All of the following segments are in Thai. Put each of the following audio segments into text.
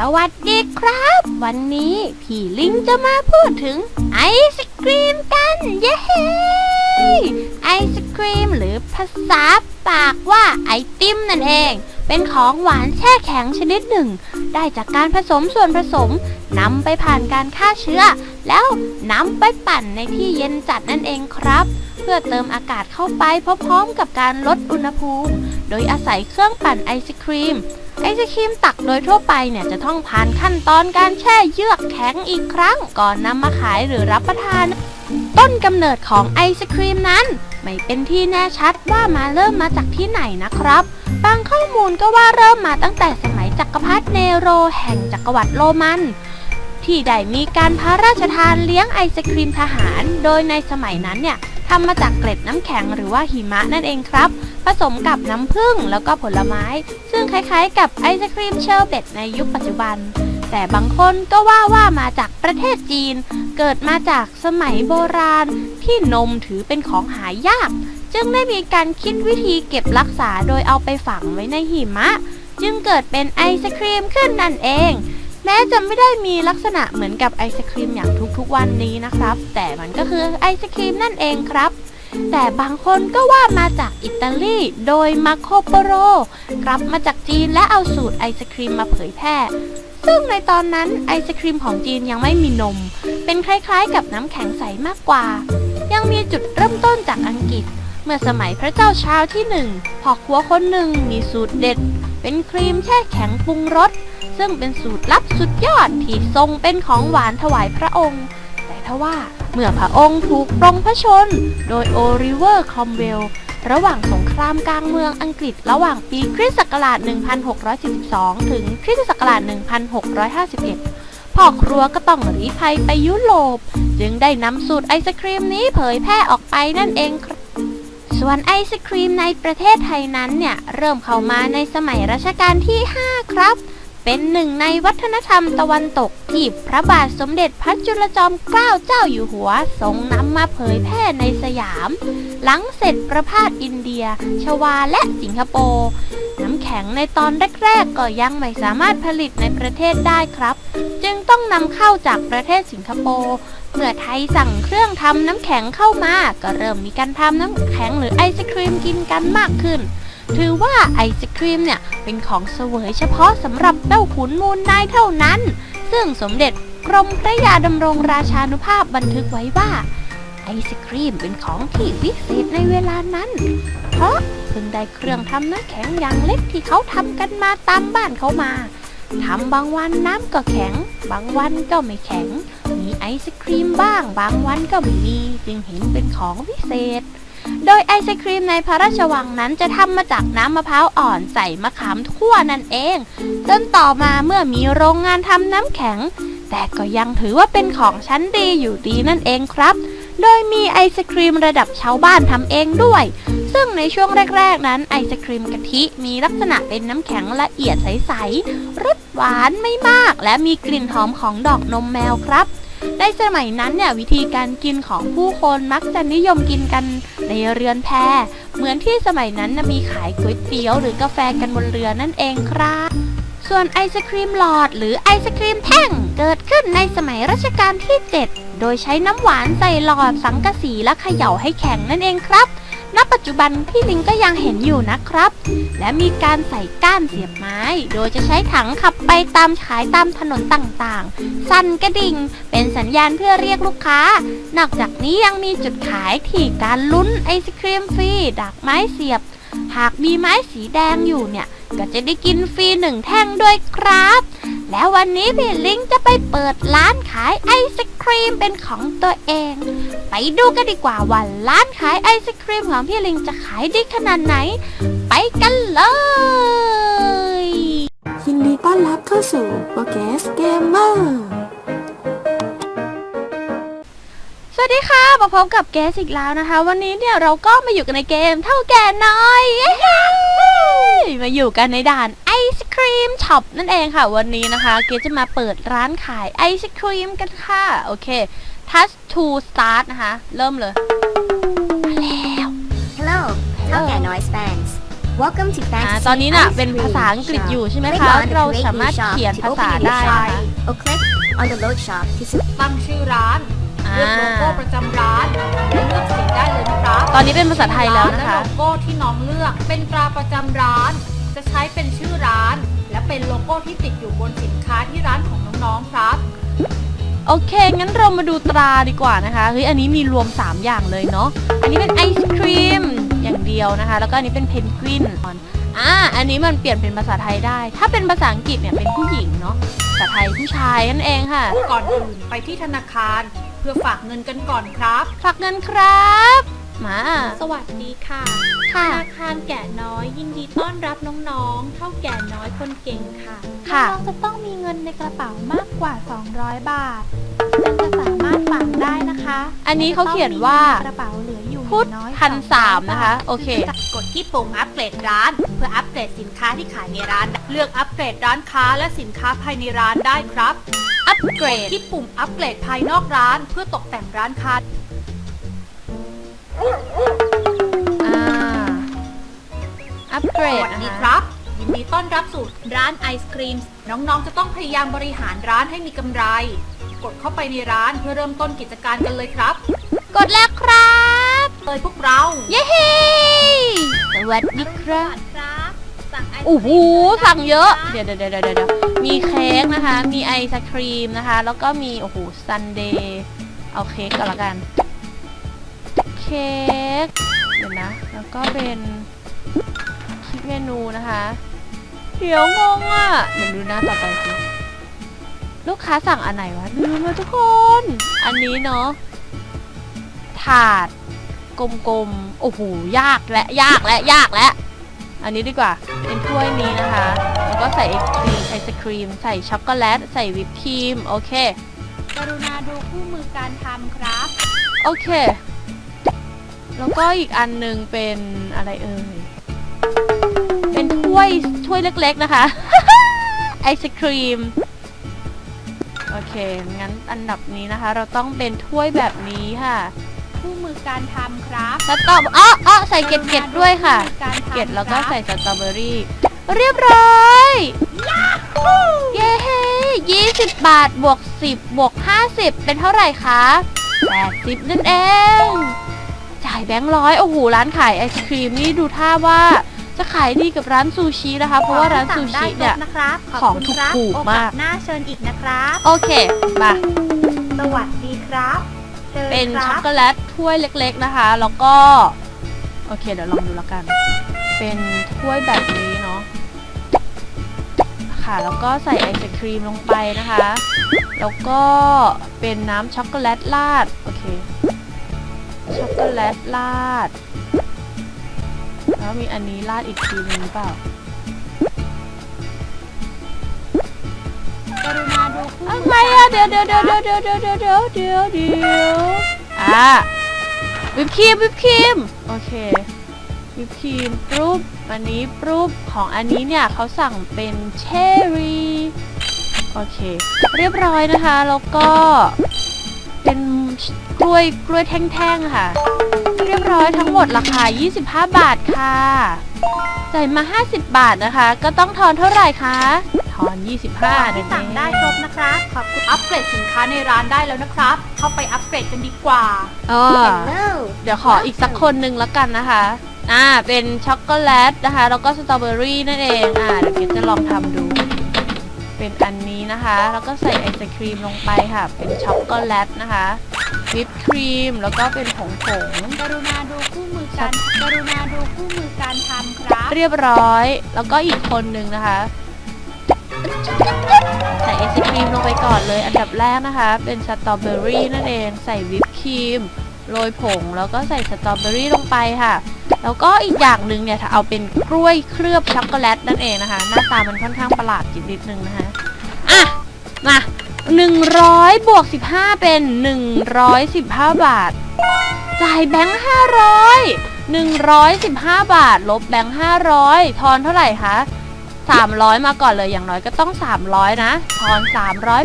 สวัสดีครับ วันนี้พี่ลิงจะมาพูดถึงไอศครีมกัน เย้ไอศครีมหรือภาษาปากว่าไอติมนั่นเอง เป็นของหวานแช่แข็งชนิดหนึ่ง ได้จากการผสมส่วนผสมนำไปผ่านการฆ่าเชื้อ แล้วนำไปปั่นในที่เย็นจัดนั่นเองครับ เพื่อเติมอากาศเข้าไปพร้อมๆกับการลดอุณหภูมิ โดยอาศัยเครื่องปั่นไอศครีม ไอศครีมตักโดยทั่วไปเนี่ยจะต้องผ่านขั้นตอนการแช่เยือกแข็งอีกครั้ง ก่อนนำมาขายหรือรับประทาน ต้นกำเนิดของไอศครีมนั้น ไม่เป็นที่แน่ชัดว่ามาเริ่มมาจากที่ไหนนะครับ บางข้อมูลก็ว่าเริ่มมาตั้งแต่สมัยจักรพรรดิเนโรแห่งจักรวรรดิโรมัน ที่ได้มีการพระราชทานเลี้ยงไอศครีมทหาร โดยในสมัยนั้นเนี่ย ทำมาจากเกล็ดน้ำแข็งหรือว่าหิมะนั่นเองครับ ผสมกับน้ำผึ้งแล้วก็ผลไม้ ซึ่งคล้ายๆ กับไอศครีมเชอร์เบตในยุคปัจจุบัน แต่บางคนก็ว่าว่ามาจากประเทศจีน เกิดมาจากสมัยโบราณ ที่นมถือเป็นของหายาก จึงได้มีการคิดวิธีเก็บรักษาโดยเอาไปฝังไว้ในหิมะ จึงเกิดเป็นไอศครีมขึ้นนั่นเอง แม้จะไม่ได้มีลักษณะเหมือนกับไอศครีมอย่างทุกๆวันนี้นะครับ แต่มันก็คือไอศครีมนั่นเองครับ แต่บางคนก็ว่ามาจากอิตาลีโดยมาโคโปโรกลับมาจากจีนและเอาสูตรไอศครีมมาเผยแพร่ ซึ่งในตอนนั้นไอศครีมของจีนยังไม่มีนม เป็นคล้ายๆ กับน้ำแข็งใสมากกว่า ยังมีจุดเริ่มต้นจากอังกฤษ เมื่อสมัยพระเจ้าชาวที่หนึ่งพอครัวคนหนึ่งมีสูตรเด็ด เป็นครีมแช่แข็งปรุงรส ซึ่งเป็นสูตรลับสุดยอดที่ทรงเป็นของหวานถวายพระองค์ แต่ทว่าเมื่อพระองค์ถูกปรงพระชน โดยโอริเวอร์คอมเวลระหว่างสงครามกลางเมืองอังกฤษ ระหว่างปีคริสต์ศักราช 1642 ถึงคริสตศักราช 1651 พ่อครัวก็ต้องหนีภัยไปยุโรป จึงได้นำสูตรไอศครีมนี้เผยแพร่ออกไปนั่นเองครับส่วนไอศครีมในประเทศไทยนั้นเนี่ย เริ่มเข้ามาในสมัยรัชกาลที่ 5 ครับ เป็นหนึ่งในวัฒนธรรมตะวันตกที่พระบาทสมเด็จพระจุลจอมเกล้าเจ้าอยู่หัวทรงนำมาเผยแพร่ในสยาม หลังเสร็จประพาสอินเดีย ชวาและสิงคโปร์น้ำแข็งในตอนแรกๆก็ยังไม่สามารถผลิตในประเทศได้ครับ จึงต้องนำเข้าจากประเทศสิงคโปร์เมื่อไทยสั่งเครื่องทำน้ำแข็งเข้ามา ก็เริ่มมีการทำน้ำแข็งหรือไอศครีมกินกันมากขึ้น ถือว่าไอศครีมเนี่ยเป็นของเสวยเฉพาะสำหรับเจ้าขุนมูลนายเท่านั้น ซึ่งสมเด็จกรมพระยาดำรงราชานุภาพบันทึกไว้ว่า ไอศครีมเป็นของที่วิเศษในเวลานั้น เพราะเพิ่งได้เครื่องทำน้ำแข็งอย่างเล็กที่เขาทำกันมาตามบ้านเขามาทำบางวันน้ำก็แข็ง บางวันก็ไม่แข็ง มีไอศครีมบ้าง บางวันก็ไม่มี จึงเห็นเป็นของวิเศษ โดยไอศครีมในพระราชวังนั้นจะทำมาจากน้ำมะพร้าวอ่อนใส่มะขามทั่วนั่นเอง จนต่อมาเมื่อมีโรงงานทำน้ำแข็ง แต่ก็ยังถือว่าเป็นของชั้นดีอยู่ดีนั่นเองครับ โดยมีไอศครีมระดับชาวบ้านทำเองด้วย ซึ่งในช่วงแรก ๆ นั้นไอศครีมกะทิมีลักษณะเป็นน้ำแข็งละเอียดใสๆรสหวานไม่มาก และมีกลิ่นหอมของดอกนมแมวครับในสมัยนั้นเนี่ยวิธีการกินของผู้คนมักจะนิยมกินกัน ในเรือนแพเหมือนที่สมัยนั้นมีขายก๋วยเตี๋ยวหรือกาแฟกันบนเรือนั่นเองครับ ส่วนไอศครีมหลอดหรือไอศครีมแท่งเกิดขึ้นในสมัยรัชกาลที่ 7 โดยใช้น้ำหวานใส่หลอดสังกะสีและเขย่าให้แข็งนั่นเองครับ ณปัจจุบันพี่ลิงก็ยังเห็นอยู่นะครับ และมีการใส่ก้านเสียบไม้ โดยจะใช้ถังขับไปตามขายตามถนนต่างๆ สั่นกระดิ่ง เป็นสัญญาณเพื่อเรียกลูกค้า นอกจากนี้ยังมีจุดขายที่การลุ้นไอศครีมฟรีดักไม้เสียบ หากมีไม้สีแดงอยู่เนี่ย ก็จะได้กินฟรีหนึ่งแท่งด้วยครับ แล้ววันนี้พี่ลิงจะไปเปิดร้านขายไอศครีมเป็นของตัวเอง ไปดูกันดีกว่าว่าร้านขายไอศครีมของพี่ลิงจะขายดีขนาดไหน ไปกันเลย ยินดีต้อนรับเข้าสู่โปรแกสเกมเมอร์ สวัสดีค่ะ มาพบกับแกสอีกแล้วนะคะ วันนี้เนี่ยเราก็มาอยู่กันในเกมเท่าแก่น้อยเย้มาอยู่กันในด่านไอศครีมช็อปนั่นเองค่ะ วันนี้นะคะ เกสจะมาเปิดร้านขายไอศครีมกันค่ะ โอเค touch to start นะคะ เริ่มเลยมาแล้ว Hello, เท่าแก่ Noise Fans Welcome to อ่า Fantasy ตอนนี้น่ะ Ice เป็น Cream ภาษาอังกฤษ Shop. อยู่ใช่ไหม Click คะ on the เรา Create สามารถ New Shop เขียน to ภา open ษา a new ได้ shop. นะคะ Or click on the Load Shop to ตั้งชื่อร้านอ่า เลือกโลโก้ประจำร้านและเลือกสีได้เลยนะครับตอนนี้เป็นภาษาไทยแล้วนะคะ ร้าและโลโก้ที่น้องเลือกเป็นตราประจำร้าน จะใช้เป็นชื่อร้าน และเป็นโลโก้ที่ติดอยู่บนสินค้าที่ร้านของน้องๆครับ โอเค งั้นเรามาดูตราดีกว่านะคะ เฮ้ย อันนี้มีรวม 3 อย่างเลยเนาะ อันนี้เป็นไอศครีมอย่างเดียวนะคะ แล้วก็อันนี้เป็นเพนกวินอ่า อันนี้มันเปลี่ยนเป็นภาษาไทยได้ ถ้าเป็นภาษาอังกฤษเนี่ยเป็นผู้หญิงเนาะ ภาษาไทยผู้ชายนั่นเองค่ะ ก่อนอื่นไปที่ธนาคารเพื่อฝากเงินกันก่อนครับ ฝากเงินครับ มา สวัสดีค่ะค่ะธนาคารแก่น้อยยินดีต้อนรับน้องๆ เท่าแก่น้อยคนเก่งค่ะ ค่ะ น้องๆจะต้องมีเงินในกระเป๋ามากกว่า 200 บาทจึงจะสามารถฝากได้นะคะอันนี้เขาเขียนว่า จะต้องมีเงินในกระเป๋าเหลืออยู่ พูดอย่างน้อยพันสาม200นะคะ โอเค กดที่ปุ่มอัปเกรดร้าน เพื่ออัปเกรดสินค้าที่ขายในร้าน เลือกอัปเกรดร้านค้าและสินค้าภายในร้านได้ครับ อัปเกรดที่ปุ่มอัปเกรดภายนอกร้าน เพื่อตกแต่งร้านค้าอ่าอัปเกรสดวัสนะดีคะครับยินดีต้อนรับสู่ร้านไอศครีม น้องๆ จะต้องพยายามบริหารร้านให้มีกำไร กดเข้าไปในร้านเพื่อเริ่มต้นกิจการกันเลยครับ กดแล้วครับ เลยพวกเรา เย้สวัสดีครับครับสั่งไอศโอ้โหกรีมสั่งเยอะ เดี๋ยวเดี๋ยวเดี๋ยวเดี๋ยวมีเค้กนะคะ มีไอศครีมนะคะ แล้วก็มีโอ้โหซันเดย์เอาเค้กก่อนละกัน เค้กเดี๋ยวนะ แล้วก็เป็นคิดเมนูนะคะ เดี๋ยวงงอะเดี๋ยวดูหน้าต่อไปสิลูกค้าสั่งอันไหนวะลืมแล้วทุกคน อันนี้เนาะถาด กลมๆ โอ้โห ยากและยากและยากและ อันนี้ดีกว่า เป็นถ้วยนี้นะคะ แล้วก็ใส่ไอศครีมไอศครีม ใส่ช็อกโกแลต ใส่วิปครีม โอเค กรุณาดูคู่มือการทำครับ โอเค แล้วก็อีกอันหนึ่งเป็นอะไรเอ่ย เป็นถ้วยถ้วยเล็กๆนะคะ ไอศครีมโอเค งั้นอันดับนี้นะคะ เราต้องเป็นถ้วยแบบนี้ค่ะ คู่มือการทำครับสตรออ๋ออ๋อใส่เกล็ดเกล็ดด้วยค่ะกรุณาดูคู่มือการทำเกล็ดแล้วก็ครับใส่สตรอเบอรี่ เรียบร้อย เย้ยี่สิบบาทบวกสิบบวกห้าสิบเป็นเท่าไหร่คะแปดสิบนั่นเอง จ่ายแบงค์ร้อยโอ้โหร้านขายไอศครีมนี่ดูท่าว่าจะขายดีกับร้านซูชินะคะ เพราะว่าร้านซูชิเนี่ยขอที่สั่งได้ครบนะครับขอบของคุณถูกครับถูกโอมากสหน้าเชิญอีกนะครับ โอเคมาสวัสดีครับชิญ เป็นคช็อกรับโกแลตถ้วยเล็ก ๆนะคะ แล้วก็ โอเค เดี๋ยวลองดูแล้วกัน เป็นถ้วยแบบนี้เนาะค่ะ แล้วก็ใส่ไอศครีมลงไปนะคะ แล้วก็เป็นน้ำช็อกโกแลตราด โอเค ช็อกโกแลตราด แล้วมีอันนี้ราดอีกทีนึงหรือเปล่ากรุณาดูคู่มือะไรอะเดี๋ยว เดี๋ยวเดี๋ยวเดี๋ยวเดี๋ยวเดี๋ยวเดี๋ยวเดี๋ยวเดี๋ยวเดี๋ยวอะวิปครีมวิปครีมโอเควิปครีมปรูปอันนี้ปรูปของอันนี้เนี่ยเขาสั่งเป็นเชอรี่โอเค เรียบร้อยนะคะ แล้วก็เป็นกล้วยกล้วยแท่งๆค่ะ เรียบร้อยทั้งหมดราคา 25 บาทค่ะจ่ายมา 50 บาทนะคะ ก็ต้องทอนเท่าไหร่คะ ทอน 25ที่สั่งได้ครบนะครับขอบคุณอัปเกรดสินค้าในร้านได้แล้วนะครับ เข้าไปอัปเกรดกันดีกว่าเออ Hello เดี๋ยวขออีกสักคนหนึ่งแล้วกันนะคะ อ่า เป็นช็อกโกแลตนะคะ แล้วก็สตรอเบอรี่นั่นเอง อ่า เดี๋ยวเกดจะลองทำดู เป็นอันนี้นะคะ แล้วก็ใส่ไอศครีมลงไปค่ะ เป็นช็อกโกแลตนะคะวิปครีม แล้วก็เป็นผงผงกรุณาดูคู่มือการกรุณาดูคู่มือการทำครับ เรียบร้อย แล้วก็อีกคนหนึ่งนะคะ ใส่ไอศครีมลงไปก่อนเลย อันดับแรกนะคะ เป็นสตรอเบอรี่นั่นเอง ใส่วิปครีมโรยผง แล้วก็ใส่สตรอเบอรี่ลงไปค่ะ แล้วก็อีกอย่างหนึ่งเนี่ยถ้าเอาเป็นกล้วยเคลือบช็อกโกแลตนั่นเองนะคะ หน้าตามันค่อนข้างประหลาดนิดนึงนะคะ อะ มา100บวก15 เป็น 115 บาท จ่ายแบงค์500 115 บาท ลบแบงค์500 ทอนเท่าไหร่คะ 300 มาก่อนเลยอย่างน้อยก็ต้อง 300 นะทอน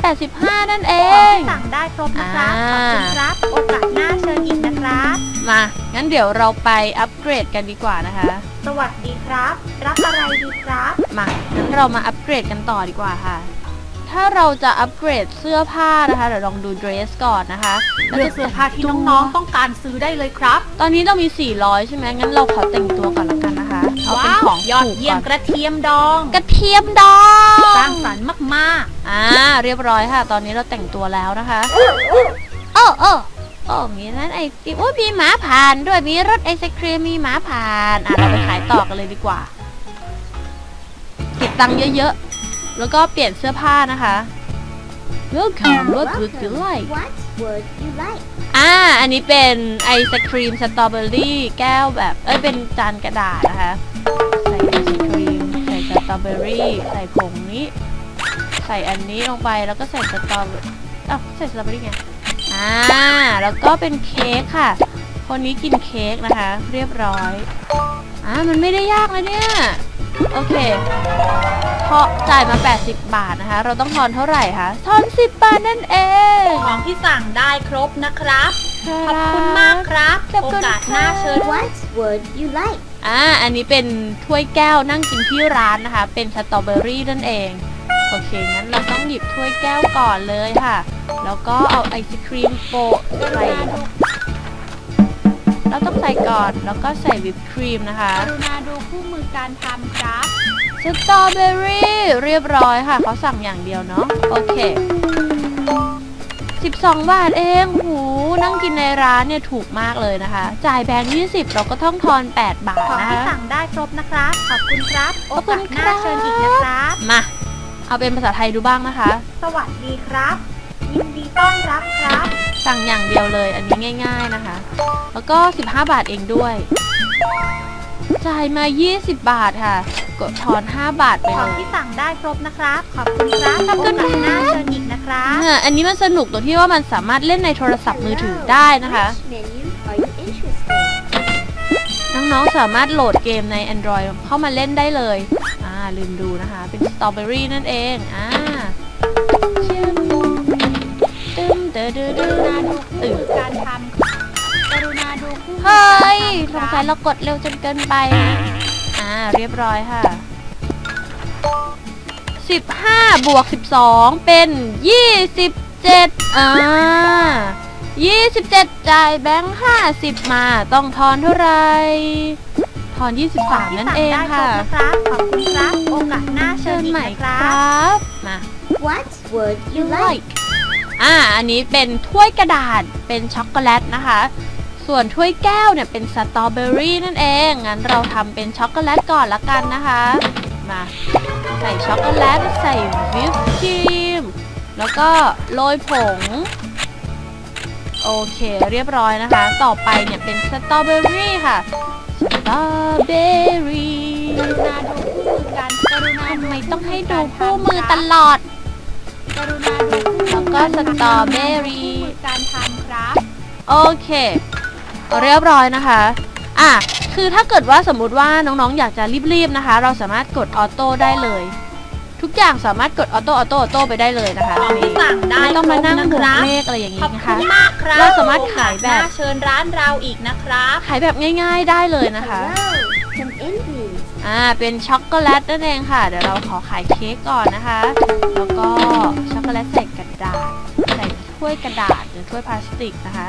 385 นั่นเอของง ที่สั่งได้ครบนะครับอ่าขอบคุณครับโอกาสหน้าเชิญอีกนะครับ มา งั้นเดี๋ยวเราไปอัปเกรดกันดีกว่านะคะ สวัสดีครับ รับอะไรดีครับ มา งั้นเรามาอัปเกรดกันต่อดีกว่าค่ะ ถ้าเราจะอัปเกรดเสื้อผ้านะคะเดี๋ยวลองดูเดรสก่อนนะคะเลือกเสื้อผ้าที่น้องๆ ต้องการซื้อได้เลยครับ ตอนนี้เรามี 400 ใช่ไหมงั้นเราขอแต่งตัวก่อนละกันนะคะ เอาเป็นว้าวของยอดถูกเยี่ยมก่อนกระเทียมดอง กระเทียมดอง สร้างสรรค์มากอ่าเรียบร้อยค่ะ ตอนนี้เราแต่งตัวแล้วนะคะโอ้โอ้โอ้มีร้านไอติมโอ้ยมีหมาผ่านด้วยมีรถไอศครีมมีหมาผ่านอะเราไปขายต่อกันเลยดีกว่า เก็บตังค์เยอะๆ แล้วก็เปลี่ยนเสื้อผ้านะคะ Welcome what would you like What would you like? อ่า อันนี้เป็นไอศครีมสตรอเบอรี่แก้วแบบ เอ้ย เป็นจานกระดาษนะคะ ใส่ไอศครีม ใส่สตรอเบอรี่ใส่ผงนี้ ใส่อันนี้ลงไปแล้วก็ใส่สตรอเบอรี่อ้าวใส่สตรอเบอรี่ไงอ่าแล้วก็เป็นเค้กค่ะ คนนี้กินเค้กนะคะ เรียบร้อยอ่ามันไม่ได้ยากนะเนี่ยโอเคพอจ่ายมา 80 บาทนะคะ เราต้องทอนเท่าไหร่คะทอน 10 บาทนั่นเองๆของที่สั่งได้ครบนะครับ ขอบคุณมากครับขอบโอคุณกาสหน้าเชิญ What would you like? อ่า อันนี้เป็นถ้วยแก้วนั่งกินที่ร้านนะคะ เป็นสตรอเบอรี่นั่นเอง โอเค งั้นเราต้องหยิบถ้วยแก้วก่อนเลยค่ะ แล้วก็เอาไอศครีมโปะใส่ เราต้องใส่ก่อน แล้วก็ใส่วิปครีมนะคะ กรุณาดูคู่มือการทำครับ สตรอเบอรี่เรียบร้อยค่ะ เขาสั่งอย่างเดียวเนาะ โอเค 12 บาทเองหูนั่งกินในร้านเนี่ยถูกมากเลยนะคะ จ่ายแบงค์20 เราก็ต้องทอน 8 บาทของนะที่คะสั่งได้ครบนะครับ ขอบคุณครับ โอขอบคุกาณสคหรัน้าบเชิญอีกนะครับ มา เอาเป็นภาษาไทยดูบ้างนะคะ สวัสดีครับ ยินดีต้อนรับครับ สั่งอย่างเดียวเลยอันนี้ง่าย ๆนะคะ แล้วก็ 15 บาทเองด้วย จ่ายมา 20 บาทค่ะ กดทอน 5 บาทไปขเลองยที่สั่งได้ครบนะครับ ขอบคุณครับขอบคุณโอกาสหน้าครับเชิญอีกนะครับ อ่าอันนี้มันสนุกตรงที่ว่ามันสามารถเล่นในโทรศัพท์มือถือได้นะคะ Which menu are you interested? น้องๆ สามารถโหลดเกมใน Android เข้ามาเล่นได้เลย อ่า ลืมดูนะคะ เป็นสตรอเบอรี่นั่นเอง อ่าชิมตึมเดอเดอเดกรุณาอดูคู่มือการทำกรุณาดูคู่มือเฮ้การยสทำงคสัรัยบเรากดเร็วจนเกินไป อ่าเรียบร้อยค่ะ 15 บวก 12 เป็น 27 อ่า 27 จ่ายแบงค์ 50 มาต้องทอนเท่าไหร่ทอน 23 นั่นเองค่ะที่สั่งได้ครบนะครับขอบคุณครับ โอกาสหน้าเชิเชิญญอีกใหม่นะคครรัับมา What would you like? อ่า อันนี้เป็นถ้วยกระดาษ เป็นช็อกโกแลตนะคะ ส่วนถ้วยแก้วเนี่ยเป็นสตรอเบอรี่นั่นเอง งั้นเราทำเป็นช็อกโกแลตก่อนละกันนะคะ มาใส่ช็อกโกแลตใส่วิปครีม แล้วก็โรยผง โอเคเรียบร้อยนะคะ ต่อไปเนี่ยเป็นสตรอเบอรี่ค่ะ สตรอเบอรี่กรุณาดูคู่มือการกรุณาทำไมต้องให้ดูคู่มือตลอด กรุณาดูคู่มือแล้วก็สตรอเบอรี่การทำครับ โอเค เรียบร้อยนะคะอะคือถ้าเกิดว่าสมมุติว่าน้องๆ อยากจะรีบๆนะคะ เราสามารถกดออโต้ได้เลย ทุกอย่างสามารถกดออโต้ออโต้ออโต้ไปได้เลยนะคะของที่สั่งได้ไม่ต้องมานั่งครบนะบวคกรับเลขอะไรอย่างขนี้อบนะคุคะณมากครับเราสามารถขายแบบโอกสหน้เชิญร้านเราอีกนะครับขายแบบง่ายๆได้เลยนะคะ Hello, come in please. อ่าเป็นช็อกโกแลตนั่นเองค่ะ เดี๋ยวเราขอขายเค้กก่อนนะคะ แล้วก็ช็อกโกแลตใส่กระดาษใส่ถ้วยกระดาษหรือถ้วยพลาสติกนะคะ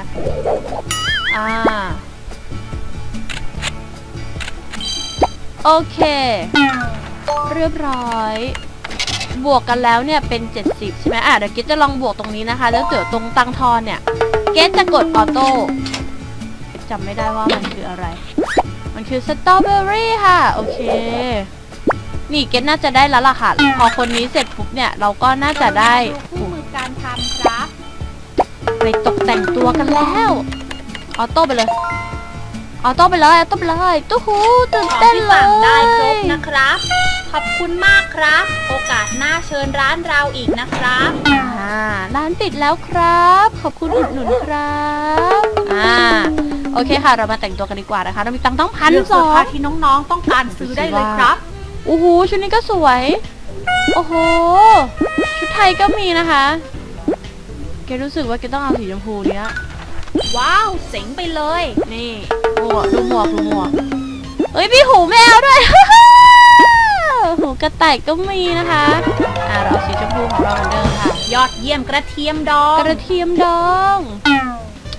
อ่า โอเค เรียบร้อย บวกกันแล้วเนี่ยเป็น 70 ใช่ไหมอะเดี๋ยวเกดจะลองบวกตรงนี้นะคะ แล้วเดี๋ยวตรงตังทอนเนี่ย เกดจะกดออโต้เกดจำไม่ได้ว่ามันคืออะไร มันคือสตรอเบอรี่ค่ะ โอเค นี่เกดน่าจะได้แล้วล่ะค่ะ พอคนนี้เสร็จปุ๊บเนี่ย เราก็น่าจะได้ดูคู่มือการทำครับ ไปตกแต่งตัวกันแล้ว ออโต้ไปเลยออโต้ไปเลยออโต้ไปเลยตู้หูตื่นของเต้นที่เลสั่งได้ครบยนะครับ ขอบคุณมากครับ โอกาสหน้าเชิญร้านเราอีกนะครับ อ่าร้านปิดแล้วครับ ขอบคุณอุดหนุนครับอ่าโอเคค่ะ เรามาแต่งตัวกันดีกว่านะคะ เรามีตังค์ต้องพันเลือกสเสื้ออผ้าง ที่น้องๆต้องการซื้อได้เลยครับ โอ้โหชุดนี้ก็สวย โอ้โห ชุดไทยก็มีนะคะแกรู้สึกว่าแกต้องเอาสีชมพูเนี้ย ว้าวเจ๋งไปเลย นี่หมวกดูหมวกดูหมวกเอ้ยมีหูแมวด้วย หูกระต่ายก็มีนะคะอ่าเราเอาสีชมพูของเราเหมือนเดิมค่ะ ยอดเยี่ยมกระเทียมดอง กระเทียมดอง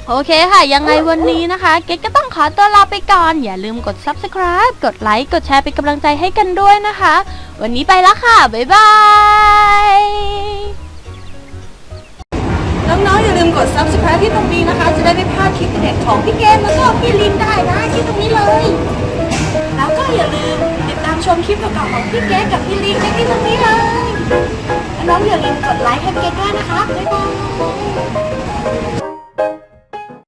โอเคค่ะ ยังไงวันนี้นะคะ เกดก็ต้องขอตัวลาไปก่อน อย่าลืมกด subscribe กดไลค์ กดแชร์เป็นกำลังใจให้กันด้วยนะคะ วันนี้ไปแล้วค่ะ บ๊ายบาย น้องๆอย่าลืมกด subscribe ที่ตรงนี้นะคะ จะได้ไม่พลาดคลิปเด็ดของพี่เกมแล้วก็พี่ลินได้นะที่ตรงนี้เลย แล้วก็อย่าลืมติดตามชมคลิปเก่าๆของพี่เกมกับพี่ลินได้ที่ตรงนี้เลยน้องๆอย่าลืมกดไลค์ให้เกมด้วยนะคะบ๊ายบาย